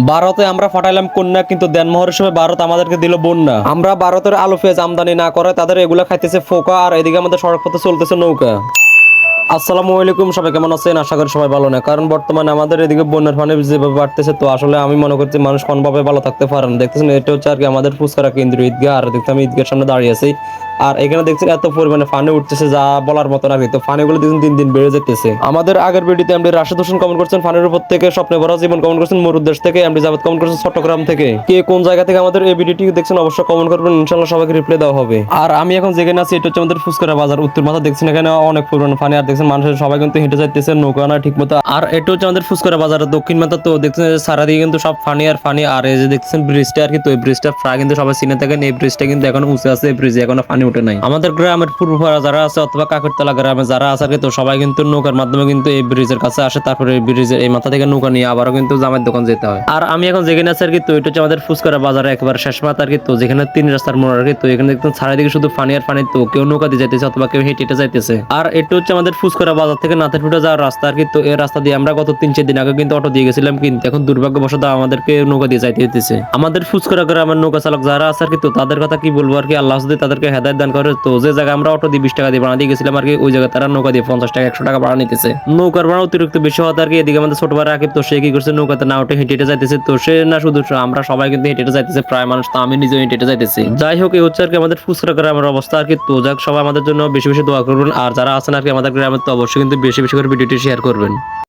ভারতে আমরা ফাটাইলাম কন্যা, কিন্তু দেনমোহরের সময় ভারত আমাদেরকে দিল বন্যা। আমরা ভারতের আলু পেঁয়াজ আমদানি না করে তাদের এগুলা খাইতেছে ফোকা, আর এদিকে আমাদের সড়ক পথে চলতেছে নৌকা। আসসালামু আলাইকুম, সবাই কেমন আছেন? আশা করি সবাই ভালো না, কারণ বর্তমানে আমাদের এদিকে বন্যার পানি যেভাবে বাড়তেছে, তো আসলে আমি মনে করছি মানুষ কোনভাবে ভালো থাকতে পারেন দেখতেছেন, এটা হচ্ছে আর কি আমাদের ফুচকারা কেন্দ্রীয় ঈদগাহ, আর দেখতে আমি ঈদগাহের সামনে দাঁড়িয়ে আছি। আর এখানে দেখছেন এত পরিমাণে পানি উঠতেছে যা বলার মতো না তো পানিগুলো দেখুন দিন দিন বেড়ে যেতেছে আমাদের আগের ভিডিওতে এমডি রাশেদ হোসেন কমেন্ট করছেন পানির উপর থেকে স্বপ্নে ভরা জীবন কমেন্ট করছেন মরুদেশ থেকে এমডি জাভেদ কমেন্ট করছেন চট্টগ্রাম থেকে। কে কোন জায়গা থেকে আমাদের এই ভিডিওটি দেখছেন অবশ্যই কমেন্ট করবেন ইনশাল্লাহ সবাইকে রিপ্লাই দেওয়া হবে। আর আমি এখন যেখানে আছি, এটা হচ্ছে আমাদের ফুচকারা বাজার, উত্তর মাথা দেখছেন এখানে অনেক পরিমাণ পানি আর দেখছেন মানুষের সবাই কিন্তু হেঁটে যাইতেছে, নৌকা না ঠিক মতো আর এটা হচ্ছে আমাদের ফুচকারা বাজার দক্ষিণ মাথা, তো দেখছেন সারাদিকে কিন্তু সব ফানি আর ফানি। আর এই যে দেখছেন ব্রিজটা আর কি, তো এই ব্রিজটা প্রায় কিন্তু সবাই চিনে থাকেন, এই ব্রিজটা কিন্তু এখন উঁচে আছে, এই ব্রিজে এখন পানি ওঠে নাই। আমাদের গ্রামের পূর্বপাড়া যারা আছে অথবা কাকরতলা গ্রামে যারা আছে আর কি তো সবাই কিন্তু নৌকার মাধ্যমে কিন্তু এই ব্রিজের কাছে আসে, তারপরে এই ব্রিজের এই মাথা থেকে নৌকা নিয়ে আবারও কিন্তু জামের দোকান যেতে হয়। আর আমি এখন যেখানে আছি আর কি তো এটা হচ্ছে আমাদের ফুচকারা বাজারে একেবারে শেষ মাথা আর কি তো যেখানে তিন রাস্তার মোড় আর কি তো এখানে দেখতেন চারিদিকে শুধু পানি আর পানি তো কেউ নৌকা দিয়ে যাইতেছে অথবা কেউ হেঁটে হেঁটে যাইতেছে। আর এটা হচ্ছে আমাদের ফুচকারা বাজার থেকে নাথের ফুটে যাওয়ার রাস্তা আর কি তো এই রাস্তা দিয়ে আমরা গত তিন চার দিন আগে কিন্তু অটো দিয়ে গেছিলাম কিন্তু এখন দুর্ভাগ্যবশত আমাদেরকে নৌকা দিয়ে যাইতে হইতেছে। আমাদের ফুচকারা গ্রামের নৌকা চালক যারা আছে আর কি তো তাদের কথা কি বলব আর কি আল্লাহ যদি তাদেরকে হেদায়ত দান করে। তো যে জায়গায় আমরা অটো দিয়ে বিশ টাকা দিয়ে ভাড়া দিয়ে গেছিলাম আর কি, ওই জায়গায় তারা নৌকা দিয়ে পঞ্চাশ টাকা, একশো টাকা ভাড়া নিতেছে। নৌকার ভাড়া অতিরিক্ত বেশি হওয়াতে আর কি, এদিকে আমাদের ছোট ভাই রাকিব তো সে কি করছে, নৌকাতে না উঠে হেঁটে হেঁটে যাইতেছে। তো সে না শুধু আমরা সবাই কিন্তু হেঁটে হেঁটে যাইতেছে, প্রায় মানুষ তো আমি নিজেও হেঁটে হেঁটে যাইতেছি। যাই হোক এই হচ্ছে আর কি আমাদের ফুচকা গ্রামের অবস্থা আর কি। তো যাক, সবাই আমাদের জন্য বেশি বেশি দোয়া করবেন আর যারা আছেন আর কি আমাদের গ্রামের তো অবশ্যই কিন্তু বেশি বেশি করে ভিডিওটি শেয়ার করবেন।